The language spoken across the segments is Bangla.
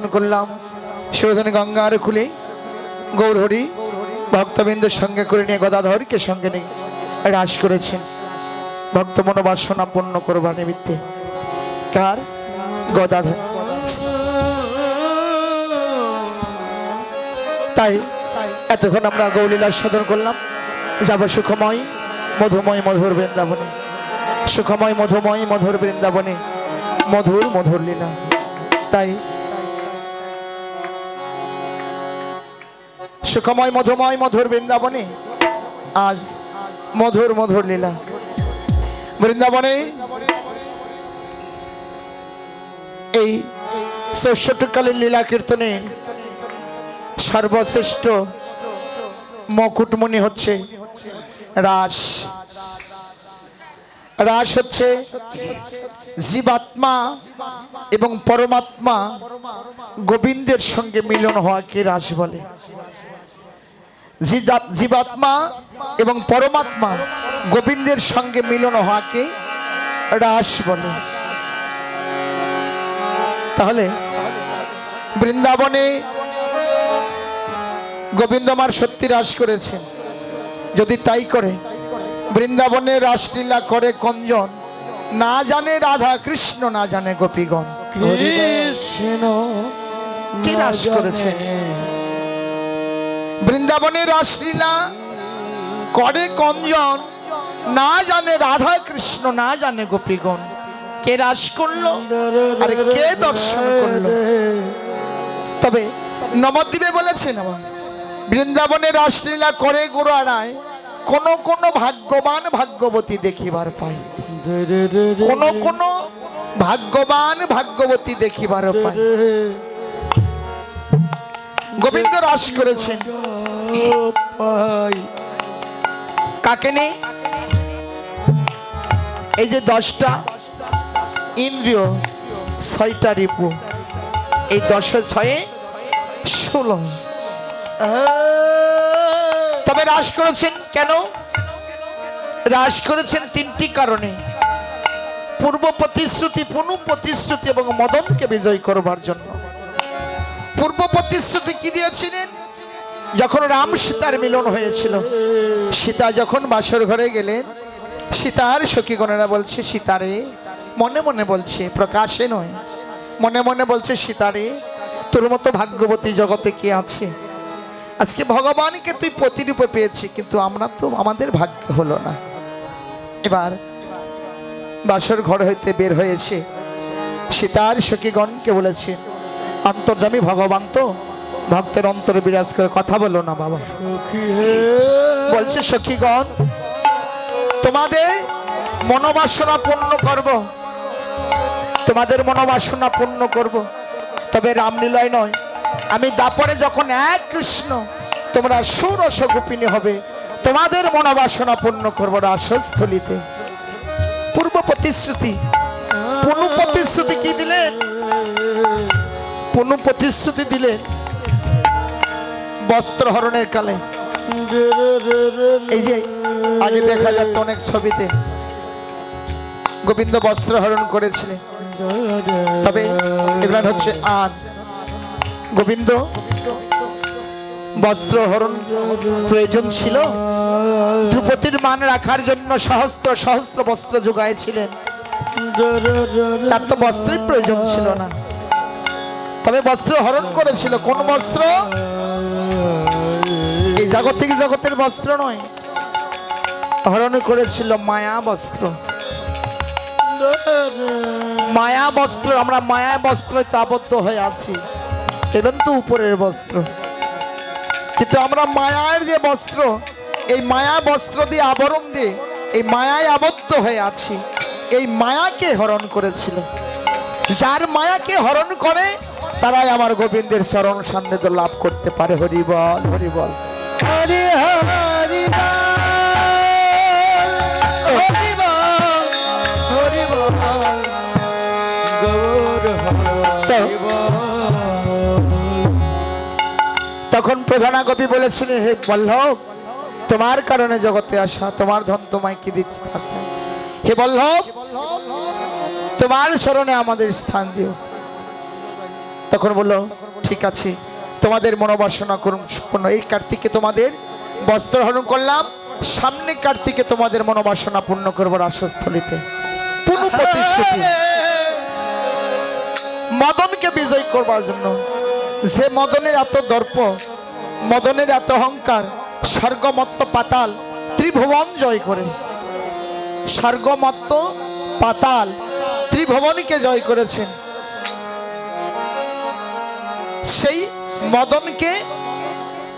করলাম। শোধন গঙ্গার খুলে গৌরহরি ভক্তবৃন্দের সঙ্গে করে নিয়ে গদাধরকে সঙ্গে নিয়ে হ্রাস করেছেন। ভক্ত মনোবাসনা পূর্ণ করবার নিমিত্তে। কার? গদাধর। তাই এতক্ষণ আমরা গৌলীলা সাধন করলাম। যাব সুখময় মধুময় মধুর বৃন্দাবনে। সুখময় মধুময় মধুর বৃন্দাবনে। মধুর মধুর লীলা। তাই সুখময় মধুময় মধুর বৃন্দাবনে আজ মধুর মধুর লীলা। বৃন্দাবনে এই ষষ্ঠকালীন লীলা কীর্তনে সর্বশ্রেষ্ঠ মকুটমণি হচ্ছে রাস। রাস হচ্ছে জীবাত্মা এবং পরমাত্মা গোবিন্দের সঙ্গে মিলন হওয়াকে রাস বলে। জীবাত্মা এবং পরমাত্মা গোবিন্দের সঙ্গে মিলন হওয়াকে রাস বলে। তাহলে বৃন্দাবনে গোবিন্দ আমার সত্যি রাস করেছেন। যদি তাই করে বৃন্দাবনে রাসলীলা করে কঞ্জন না জানে রাধা কৃষ্ণ না জানে গোপীগণ। কৃষ্ণ কি রাস করেছে? বৃন্দাবনে রাসলীলা করে কঞ্জন, না জানে রাধা কৃষ্ণ, না জানে গোপীগণ। কে রাস করল আর কে দর্শন করল? তবে নবদ্বীপে বলেছেন আমার বৃন্দাবনে রাসলীলা করে গোড়ায় কোন কোন ভাগ্যবান ভাগ্যবতী দেখিবার পাই। কোন কোন ভাগ্যবান ভাগ্যবতী দেখিবার পাই। গোবিন্দ রাস করেছেন কাকে নে? এই যে দশটা ইন্দ্রিয় ছয়টা রিপু এই দশে ছয়ে ষোলো। তবে হ্রাস করেছেন কেন? হ্রাস করেছেন তিনটি কারণে। পূর্ব প্রতিশ্রুতি পুনঃ প্রতিশ্রুতি এবং মদনকে বিজয় করবার জন্য। পূর্ব প্রতিশ্রুতি কি দিয়েছিলেন? যখন রাম সীতার মিলন হয়েছিল, সীতা যখন বাসর ঘরে গেলেন, সীতার সখীগণেরা বলছে, সীতারে, মনে মনে বলছে, প্রকাশে নয়। মনে মনে বলছে, সীতারে, তোর মতো ভাগ্যবতী জগতে কে আছে? আজকে ভগবানকে তুই প্রতিরূপে পেয়েছি, কিন্তু আমরা তো, আমাদের ভাগ্য হলো না। এবার বাসর ঘর হইতে বের হয়েছে। সীতার সখীগণকে বলেছে অন্তর্জামী ভগবান তো। ভক্তের অন্তরে বিরাজ করে কথা বলো না বাবা। বলছে, সখীগণ, তোমাদের মনোবাসনা পূর্ণ করব। তোমাদের মনোবাসনা পূর্ণ করব। তবে রামলীলায় নয়, আমি দাপরে যখন এক কৃষ্ণ, তোমরা সুরস গোপিনী হবে, তোমাদের মনোবাসনা পূর্ণ করব রাসস্থলিতে। পূর্ব প্রতিশ্রুতি, পুনঃ প্রতিশ্রুতি কি দিলেন পুনঃ প্রতিশ্রুতি দিলেন বস্ত্র হরণের কালে। এই যে আগে দেখা যাচ্ছে অনেক ছবিতে গোবিন্দ বস্ত্র হরণ করেছিলেন। তবে এগুলো হচ্ছে আজ। গোবিন্দ, বস্ত্র হরণ প্রয়োজন ছিল। ধ্রুপতির মান রাখার জন্য সহস্র সহস্র বস্ত্র যোগাইছিলেন তার তো বস্ত্রের প্রয়োজন ছিল না। তবে বস্ত্র হরণ করেছিল। কোন বস্ত্র? এই জাগতিক জগতের বস্ত্র নয়। হরণ করেছিল মায়া বস্ত্র। মায়া বস্ত্র, আমরা মায়া বস্ত্র আবদ্ধ হয়ে আছি। এবং তো উপরের বস্ত্র। কিন্তু আমরা মায়ার যে বস্ত্র, এই মায়া বস্ত্র দিয়ে আবরণ দিয়ে, এই মায়ায় আবদ্ধ হয়ে আছি। এই মায়াকে হরণ করেছিল। যার মায়াকে হরণ করে তারাই আমার গোবিন্দের চরণ সান্নিধ্য লাভ করতে পারে হরিবল হরিবল হরি হরি তখন প্রধানা কবি বলেছিলেন হে বল্লভ তোমার কারণে জগতে আসা তোমার ধন তোমায় কি দিচ্ছে হে বল্লভ তোমার স্মরণে আমাদের স্থান দিও। তখন বলল, ঠিক আছে, তোমাদের মনোবাসনা করুন সম্পূর্ণ এই কার্তিকে তোমাদের বস্ত্র হরণ করলাম। সামনে কার্তিকে তোমাদের মনোবাসনা পূর্ণ করব রাসস্থলিতে। প্রতিশ্রুতি। মদনকে বিজয় করবার জন্য। যে মদনের এত দর্প মদনের এত অহংকার, স্বর্গমত্ত পাতাল, ত্রিভুবন জয় করে। স্বর্গমত্ত পাতাল ত্রিভুবনকে জয় করেছেন। সেই মদনকে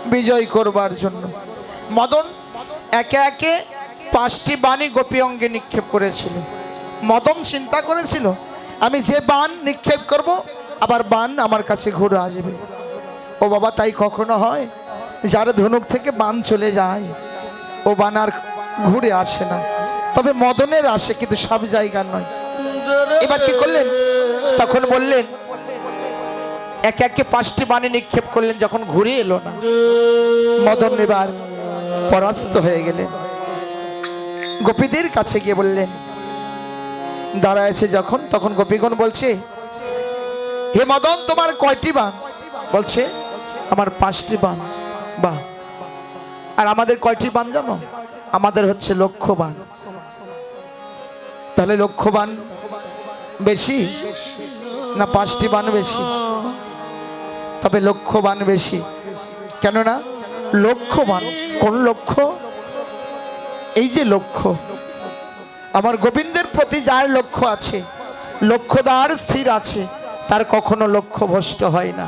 বিজয় করবার জন্য। মদন একে একে পাঁচটি বাণী গোপী অঙ্গে নিক্ষেপ করেছিল। মদন চিন্তা করেছিল, আমি যে বান নিক্ষেপ করব, আবার বান আমার কাছে ঘুরে আসবে। ও বাবা, তাই কখনো হয়? যার ধনুক থেকে বান চলে যায়, ও বান আর ঘুরে আসে না। তবে মদনের আসে কিন্তু সব জায়গা নয়। এবার কি করলেন? তখন বললেন একে একে পাঁচটি বাণী নিক্ষেপ করলেন, যখন ঘুরে এলো না। মদন এবার পরাস্ত হয়ে গেলেন। গোপীদের কাছে গিয়ে বললেন দাঁড়ায়ছে যখন, তখন গোপীগণ বলছে, হে মদন, তোমার কয়টি বান বলছে, আমার পাঁচটি বান বা আর আমাদের কয়টি বান জানো? আমাদের হচ্ছে লক্ষ্য বান তাহলে লক্ষ্য বান বেশি না পাঁচটি বান বেশি? তবে লক্ষ্যবান বেশি। কেননা, লক্ষ্যবান, কোন লক্ষ্য? এই যে লক্ষ্য। আমার গোবিন্দের প্রতি যার লক্ষ্য আছে লক্ষ্যদার স্থির আছে, তার কখনো লক্ষ্য ভ্রষ্ট হয় না।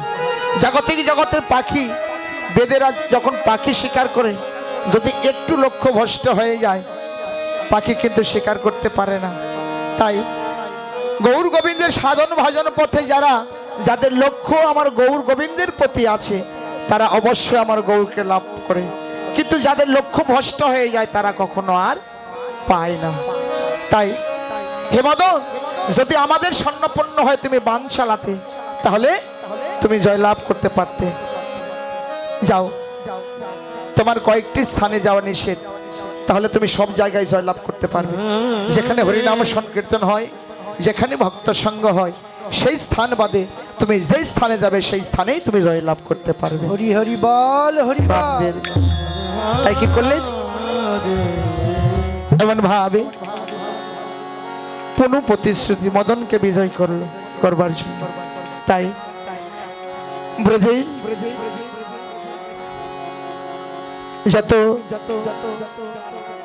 জাগতিক জগতের পাখি, বেদেরা যখন পাখি শিকার করে, যদি একটু লক্ষ্য ভ্রষ্ট হয়ে যায়, পাখি কিন্তু শিকার করতে পারে না। তাই গৌর গোবিন্দের সাধন ভাজন পথে যারা যাদের লক্ষ্য আমার গৌর গোবিন্দের প্রতি আছে, তারা অবশ্যই আমার গৌরকে লাভ করে। কিন্তু যাদের লক্ষ্য ভ্রষ্ট হয়ে যায়, তারা কখনো আর পায় না। তাই, হে মদন, যদি আমাদের স্বর্ণপন্ন হয় তুমি বান চালাতে তাহলে তুমি জয়লাভ করতে পারতে। যাও, তোমার কয়েকটি স্থানে যাওয়া নিষেধ, তাহলে তুমি সব জায়গায় জয়লাভ করতে পারবে। যেখানে হরিনাম সংকীর্তন হয়, যেখানে ভক্ত সঙ্গ হয় সেই স্থান বাদে তুমি যেই স্থানে যাবে সেই স্থানেই তুমি জয়লাভ করতে পারবে। হরি হরি বল হরি বল। তাই কি করলেন এমন ভাবে পুনঃ প্রতিশ্রুতি মদনকে বিজয় করল করবার জন্য। তাই ব্রজে যত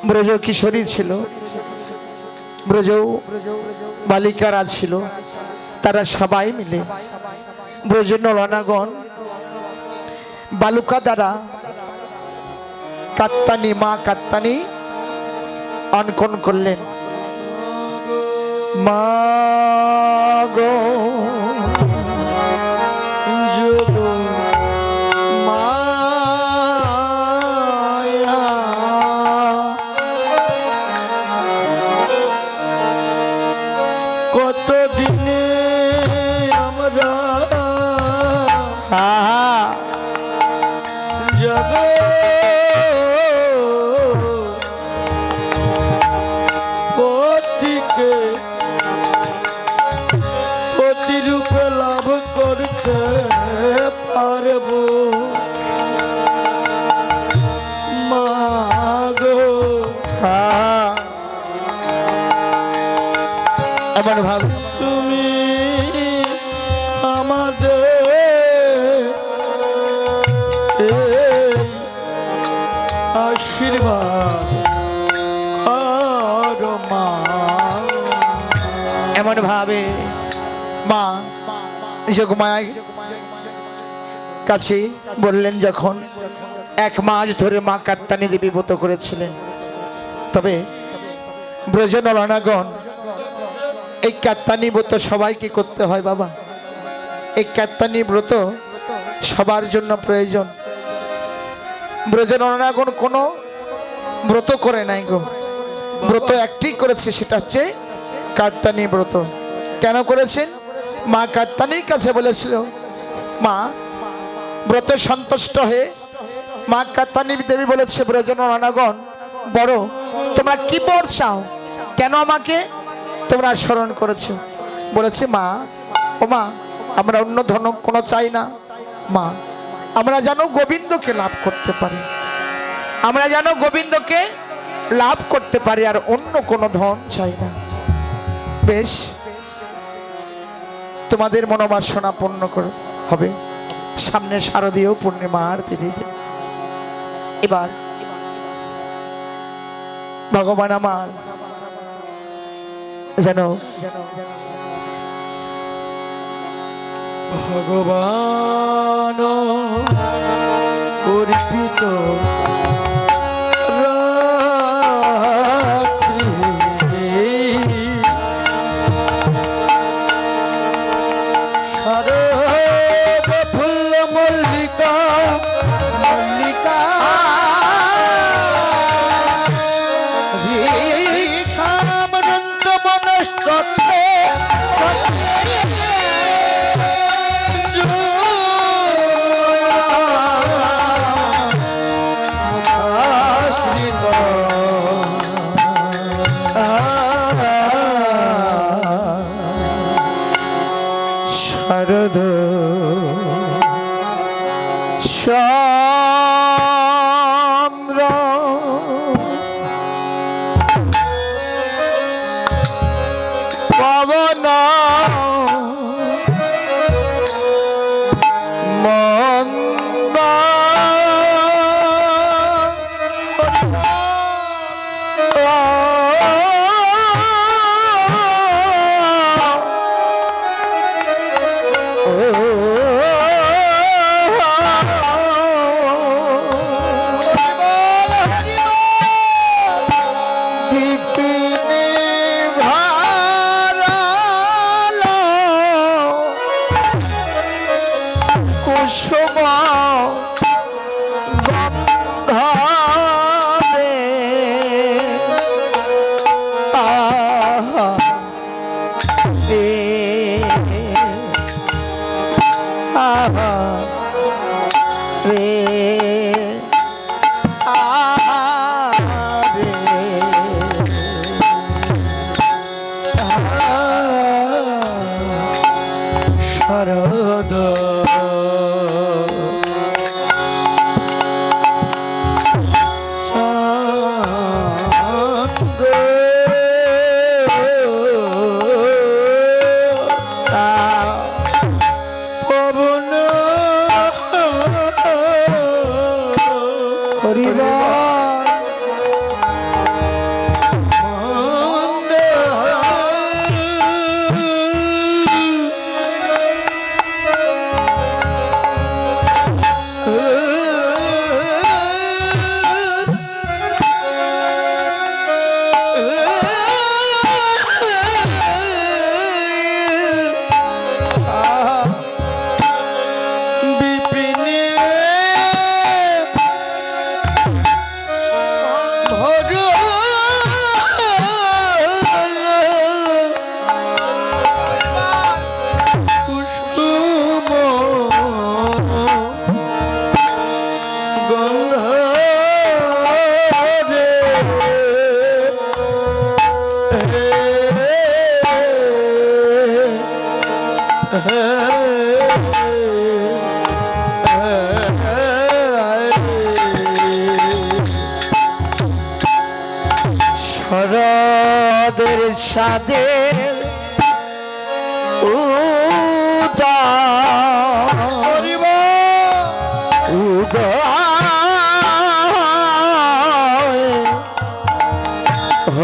ব্রজ কিশোরী ছিল ব্রজ বালিকারা ছিল তারা সবাই মিলে। ব্রজ নরনাগণ বালুকা দ্বারা কাত্তানি মা কাত্তানি অঙ্কন করলেন। মা গো ভাব। তুমি আমাদের আশীর্বাদ এমন ভাবে মা যোগমায় কাছে বললেন যখন এক মাস ধরে মা কাত্তানি দেবী ব্রত করেছিলেন, তবে ব্রজন রণাগণ এই কাত্তানি ব্রত সবাইকে করতে হয় বাবা। এই কাত্তানি ব্রত সবার জন্য প্রয়োজন। ব্রজন রণাগণ কোনো ব্রত করে নাই গো। ব্রত একটি করেছে, সেটা হচ্ছে কাত্তানি ব্রত। কেন করেছেন? মা কাত্তানির কাছে বলেছিল, মা, ব্রত সন্তুষ্ট হয়ে মা কাত্তানি দেবী বলেছে ব্রজন রানাগণ বড়, তোমরা কি বর চাও? কেন আমাকে তোমরা স্মরণ করেছ। বলেছে, মা, ও মা, আমরা অন্য ধন কোনো চাই না। মা, আমরা যেন গোবিন্দকে লাভ করতে পারি। আমরা যেন গোবিন্দকে লাভ করতে পারি, আর অন্য কোনো ধন চাই না। বেশ, তোমাদের মনোবাসনা পূর্ণ করে, হবে। সামনে শারদীয় পূর্ণিমার তিথিতে এবার ভগবান আমার যেন ভগবান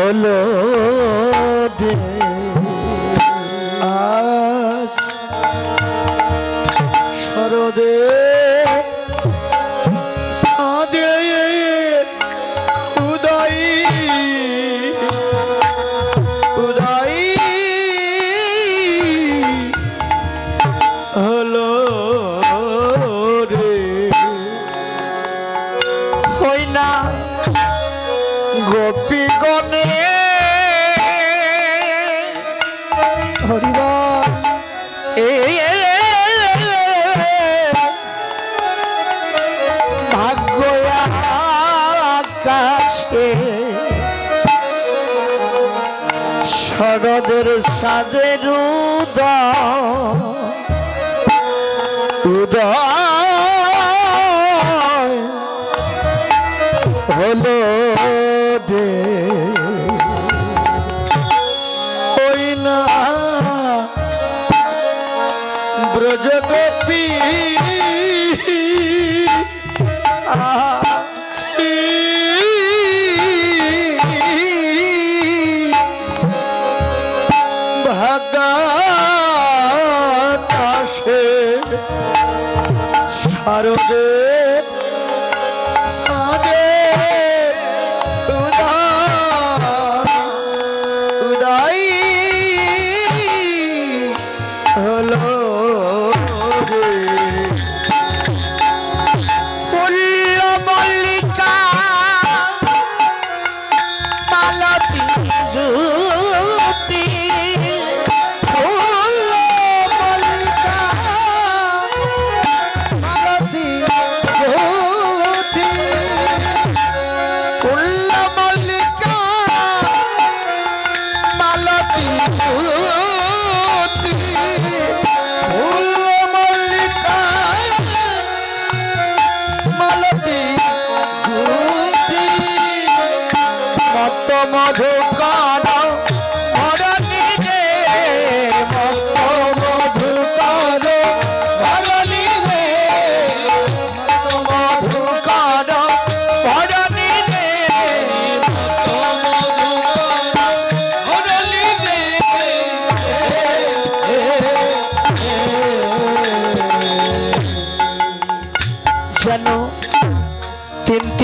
হলো শরদের সাদের উদয়। উদয়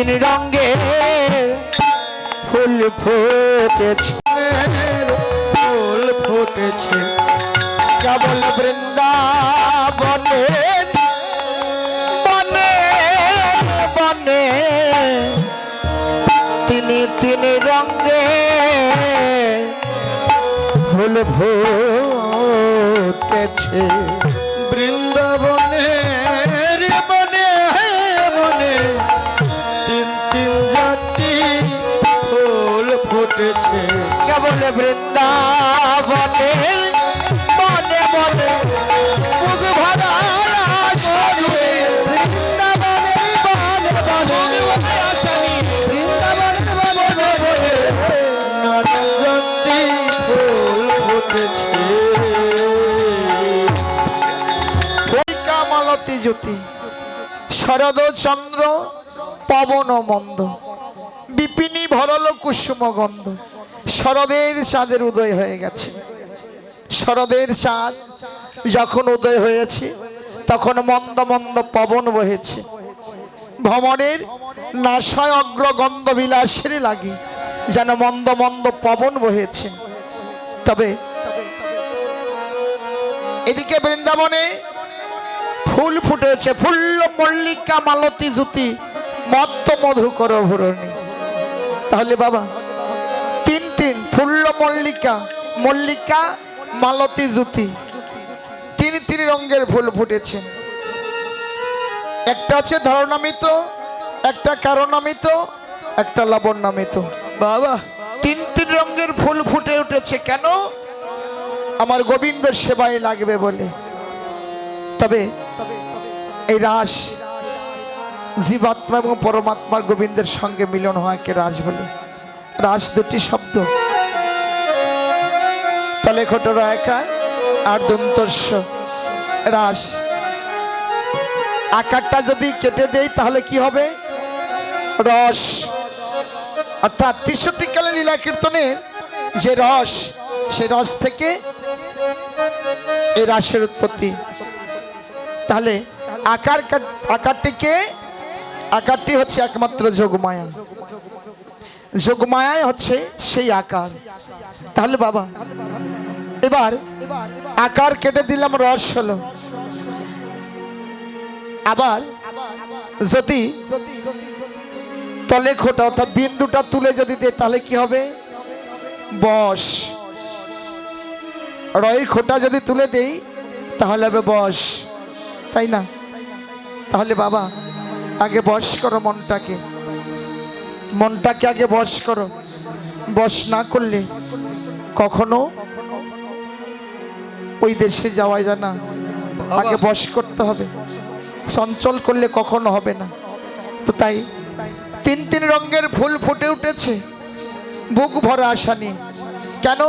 তিন রঙের ফুল ফুটেছে। ফুল ফুটেছে। কেবল বৃন্দাবনে, বনে বনে। তিনি তিনি রঙে ফুল ফুটেছে। বৃন্দাবনে ফুটেছে। কেবল বৃন্দাবনে মুখ ভরা কলিকা মালতী জ্যোতি শরদ চন্দ্র পবন মন্দ বিপিনী ভরল কুসুম গন্ধ। শরদের চাঁদের উদয় হয়ে গেছে। শরদের চাঁদ যখন উদয় হয়েছে, তখন মন্দ মন্দ পবন বহেছে। ভ্রমণের নাশয় অগ্রগন্ধ বিলাসের লাগে, যেন মন্দ মন্দ পবন বহেছে। তবে এদিকে বৃন্দাবনে ফুল ফুটেছে, ফুল্ল মল্লিকা মালতী জ্যোতি, মত্ত মধুকর ভরণী তাহলে বাবা, তিন তিন, ফুল্ল মল্লিকা মল্লিকা, মালতী জ্যোতি। তিন তিন রঙের ফুল ফুটেছে। একটা আছে ধরনামিত একটা কারণামিত, একটা লবণামিত বাবা, তিন তিন রঙের ফুল ফুটে উঠেছে কেন? আমার গোবিন্দ সেবায় লাগবে বলে। তবে এই রাস জীবাত্মা এবং পরমাত্মার গোবিন্দের সঙ্গে মিলন হওয়াকে রাস বলে? রাস দুটি শব্দ। তলে খোটর একা আর দন্তস্য রাস আকারটা যদি কেটে দেই তাহলে কি হবে? রস। অর্থাৎ তেষট্টি কালে লীলা কীর্তনের যে রস, সে রস থেকে এই রাসের উৎপত্তি। তাহলে আকার আকারটিকে আকারটি হচ্ছে একমাত্র যোগমায়া। যোগমায়াই হচ্ছে সেই আকার। তাহলে বাবা, এবার আকার কেটে দিলাম, রস হলো। আবার যদি তলে খোটা অর্থাৎ বিন্দুটা তুলে যদি দে তাহলে কি হবে? বস। রয়ের খোটা যদি তুলে দেই, তাহলে হবে বস। তাই না? তাহলে বাবা আগে বস করো মনটাকে। মনটাকে আগে বস করো। বস না করলে কখনো ওই দেশে যাওয়া যায় না। আগে বস করতে হবে। চঞ্চল করলে কখনো হবে না। তো তাই তিন তিন রঙের ফুল ফুটে উঠেছে। বুক ভরা আশা নিয়ে। কেন?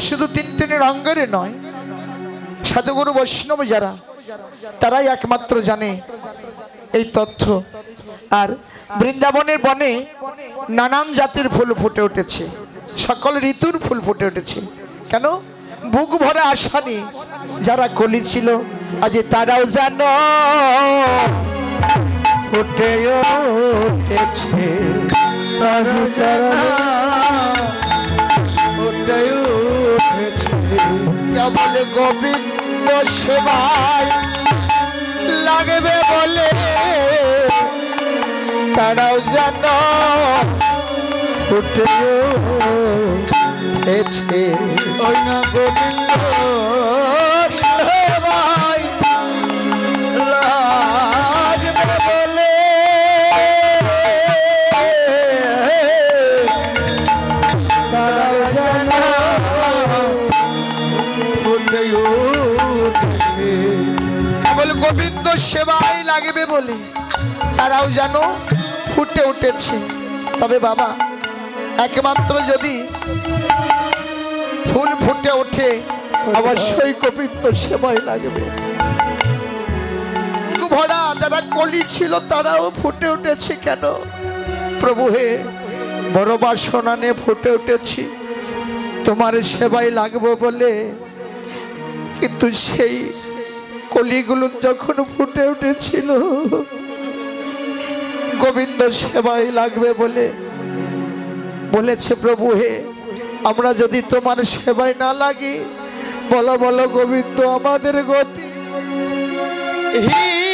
শুধু তিন তিন রঙের নয়। সাধুগুরু বৈষ্ণব যারা তারাই একমাত্র জানে এই তথ্য। আর বৃন্দাবনের বনে নানান জাতির ফুল ফুটে উঠেছে। সকল ঋতুর ফুল ফুটে উঠেছে। কেন? বুক ভরা আশা যারা কলি ছিল, আজ তারাও জানো ফুটে উঠেছে। উঠেছে। কেবল গোবিন্দ সেবায় লাগবে বলে। তারাও যেন উঠে না গোবিন্দ। সেবায় লাগবে বলে। তারাও যেন ফুটে উঠেছে। তবে বাবা, একমাত্র যদি ফুল ফুটে ওঠে, অবশ্যই গোবিন্দ সেবায় লাগবে। ভরা যারা কলি ছিল, তারাও ফুটে উঠেছে কেন? প্রভু হে, বড় বাসনা নিয়ে ফুটে উঠেছি। তোমার সেবায় লাগবো বলে, কিন্তু সেই কলিগুলো যখন ফুটে উঠেছিল, গোবিন্দ সেবাই লাগবে বলে বলেছে, প্রভু হে, আমরা যদি তোমার সেবায় না লাগি, বলো বলো গোবিন্দ আমাদের গতি। হি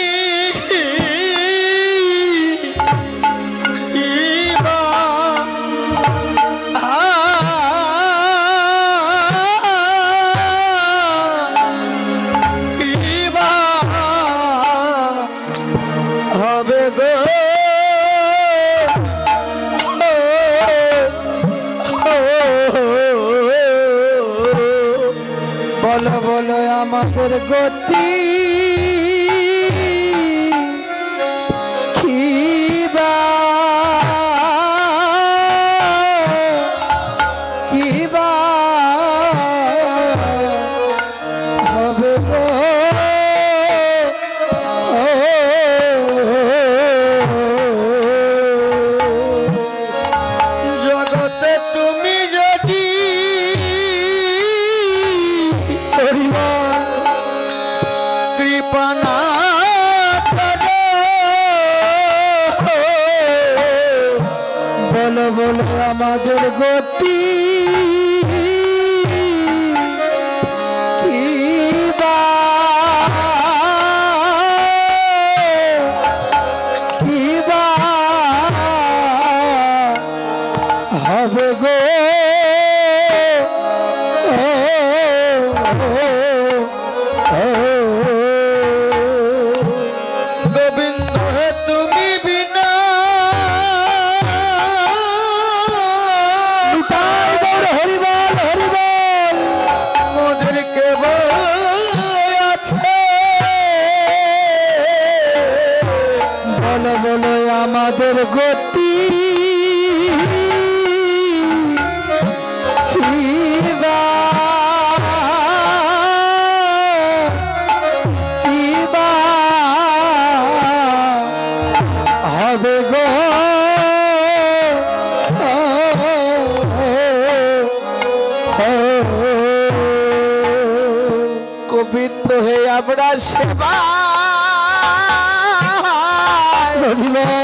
আমাদের গোবিন্দ